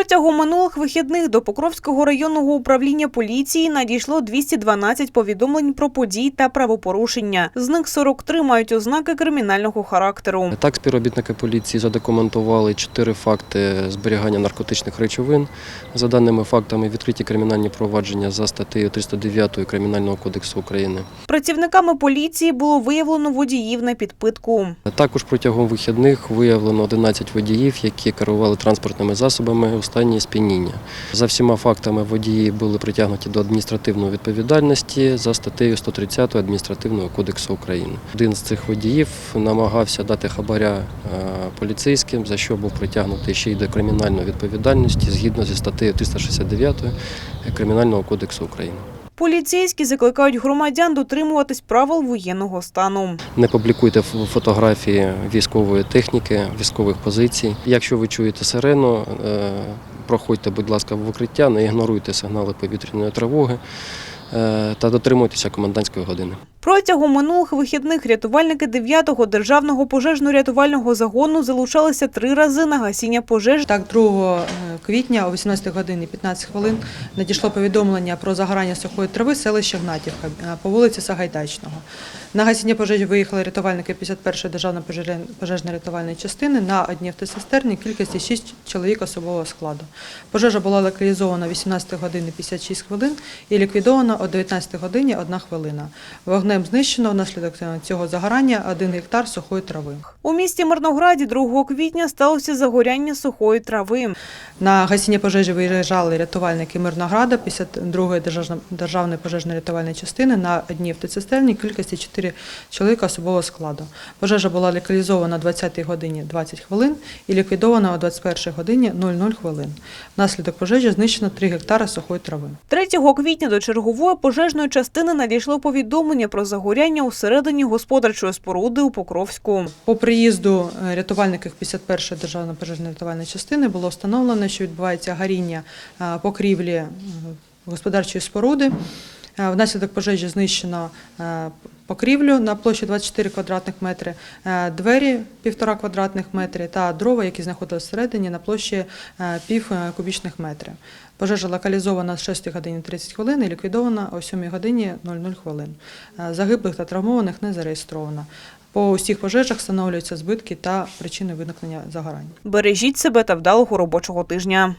Протягом минулих вихідних до Покровського районного управління поліції надійшло 212 повідомлень про події та правопорушення. З них 43 мають ознаки кримінального характеру. Так, співробітники поліції задокументували чотири факти зберігання наркотичних речовин. За даними фактами, відкриті кримінальні провадження за статтею 309 Кримінального кодексу України. Працівниками поліції було виявлено водіїв на підпитку. Також протягом вихідних виявлено 11 водіїв, які керували транспортними засобами стані сп'яніння. За всіма фактами водії були притягнуті до адміністративної відповідальності за статтею 130 Адміністративного кодексу України. Один з цих водіїв намагався дати хабаря е, поліцейським, за що був притягнутий ще й до кримінальної відповідальності згідно зі статтею 369 Кримінального кодексу України. Поліцейські закликають громадян дотримуватись правил воєнного стану. Не публікуйте фотографії військової техніки, військових позицій. Якщо ви чуєте сирену, е, проходьте, будь ласка, в укриття, не ігноруйте сигнали повітряної тривоги е, та дотримуйтеся комендантської години. Протягом минулих вихідних рятувальники 9-го державного пожежно-рятувального загону залучалися три рази на гасіння пожеж. Так, 2 квітня о 18 годині 15 хвилин надійшло повідомлення про загорання сухої трави селища Гнатівка е, по вулиці Сагайдачного. На гасіння пожежі виїхали рятувальники 51-ї державної пожежно-рятувальної частини на одній автоцистерні кількості 6 чоловік особового складу. Пожежа була локалізована о 18 годині 56 хвилин і ліквідована о 19 годині 1 хвилина. Вогнем знищено внаслідок цього загорання 1 гектар сухої трави. У місті Мирнограді 2 квітня сталося загоряння сухої трави. На гасіння пожежі виїжджали рятувальники Мирнограда 52-ї державної пожежно-рятувальної частини на одній автоцистерні кількості 4 чоловіка особового складу. Пожежа була локалізована о 20 годині 20 хвилин і ліквідована о 21 годині 00 хвилин. Внаслідок пожежі знищено 3 гектари сухої трави. 3 квітня до чергової пожежної частини надійшло повідомлення про загоряння усередині господарчої споруди у Покровську. По приїзду е, рятувальників 51-ї державної пожежно-рятувальної частини було встановлено, що відбувається горіння е, покрівлі е, господарчої споруди. Внаслідок пожежі знищено покрівлю на площі 24 квадратних метри, е, двері 1,5 квадратних метри та дрова, які знаходилися всередині на площі е, пів е, кубічних метрів. Пожежа локалізована з 6 годині 30 хвилин і ліквідована о 7 годині 00 хвилин. Загиблих та травмованих не зареєстровано. По усіх пожежах встановлюються збитки та причини виникнення загорань. Бережіть себе та вдалого робочого тижня.